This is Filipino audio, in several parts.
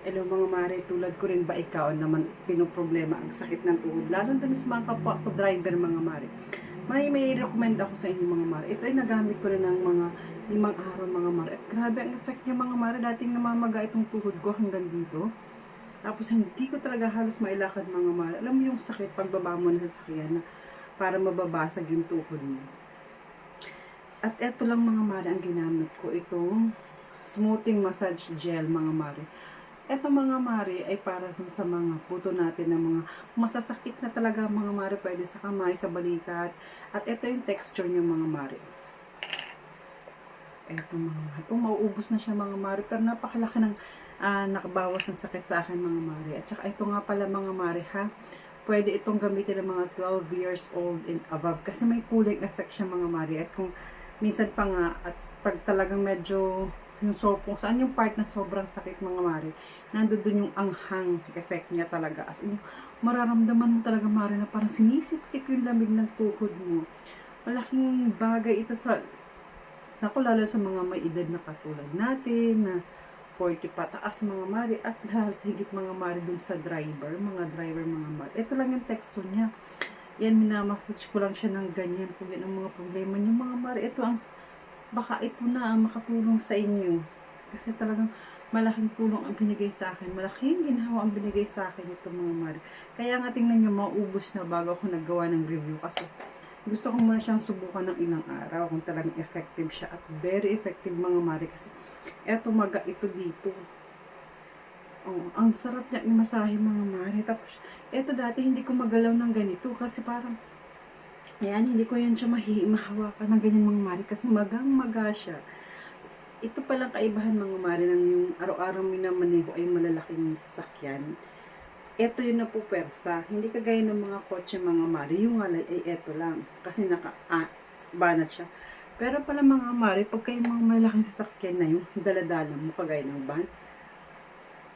Hello mga mare, tulad ko rin ba ikaw naman pinoproblema ang sakit ng tuhod? Lalo din sa mga kapwa ko driver mga mare. May may recommend ako sa inyo mga mare. Ito ay nagamit ko rin ng mga limang araw mga mare. At grabe ang effect niya mga mare. Dating namamaga itong tuhod ko hanggang dito. Tapos hindi ko talaga halos mailakad mga mare. Alam mo yung sakit pagbaba mo ng sasakyan na para mababasag yung tuhod mo. At eto lang mga mare ang ginamit ko. Itong smoothing massage gel mga mare. Eto mga mare ay para sa mga puto natin ng mga masasakit na talaga mga mare pwede sa kamay, sa balikat. At ito yung texture niya mga mare. Eto mga mare. Kung mauubos na siya mga mare, pero napakalaki ng ah, nakabawas ng sakit sa akin mga mare. At saka ito nga pala mga mare ha, pwede itong gamitin ng mga 12 years old and above kasi may cooling effect siya mga mare. At kung minsan pa nga, at pag talagang medyo so, kung saan yung part na sobrang sakit mga mare, nandun dun yung anghang effect niya talaga. As in, mararamdaman mo talaga mare na parang sinisip-sip yung lamig ng tuhod mo. Malaking bagay ito sa, naku lalo sa mga may edad na katulad natin, na 40 pataas mga mare, at lahat higit mga mare dun sa driver, mga driver mga mare. Ito lang yung texture niya. Yan, minamassage ko lang siya ng ganyan kung yan ang mga problema niyo mga mare. Ito ang baka ito na ang makatulong sa inyo. Kasi talagang malaking tulong ang binigay sa akin. Malaking ginhawa ang binigay sa akin ito mga mare. Kaya nga tingnan nyo, maubos na bago ako naggawa ng review. Kasi gusto ko muna siyang subukan ng ilang araw kung talagang effective siya. At very effective mga mare. Kasi eto maga ito dito. Oh, ang sarap niya imasahe mga mare. Tapos, eto dati hindi ko magalaw ng ganito. Kasi parang yan, hindi ko yan siya mahi mahawakan ng ganyan mga mari kasi magang maga siya. Ito palang kaibahan mga mari ng yung araw-araw minamaneho ay malalaking sasakyan. Ito yung napupersa. Hindi kagaya ng mga kotse mga mari. Yung alay ay eto lang. Kasi naka, ah, banat siya. Pero pala mga mari, pag kayo mga malalaking sasakyan na yung daladala mo kagaya ng van,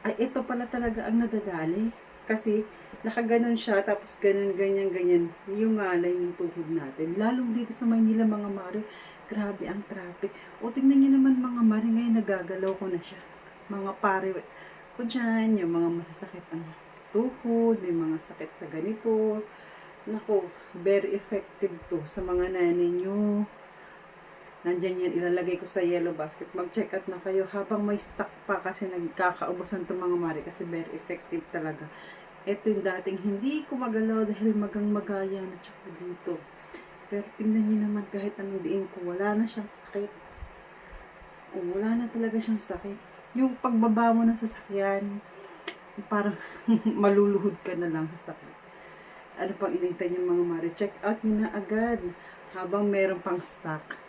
ay ito pala talaga ang nadadali. Kasi nakaganon siya, tapos ganyan, ganyan, ganyan, yung ngalay ng tuhod natin. Lalong dito sa Maynila, mga mare, grabe ang traffic. O tingnan niyo naman mga mare, ngayon nagagalaw ko na siya. Mga pare ko dyan, yung mga masasakit ang tuhod, may mga sakit sa ganito. Nako, very effective to sa mga nanay nyo. Nandyan yan, ilalagay ko sa yellow basket. Mag-check out na kayo habang may stock pa kasi nagkakaubusan itong mga mari kasi very effective talaga. Ito yung dating hindi ko dahil magang magayan at saka dito. Pero tingnan niyo naman kahit anong diin ko, wala na siyang sakit. O, wala na talaga siyang sakit. Yung pagbaba mo ng sasakyan, parang maluluhod ka na lang sa sakit. Ano pang inintay niyo mga mari? Check out niyo na agad habang meron pang stock.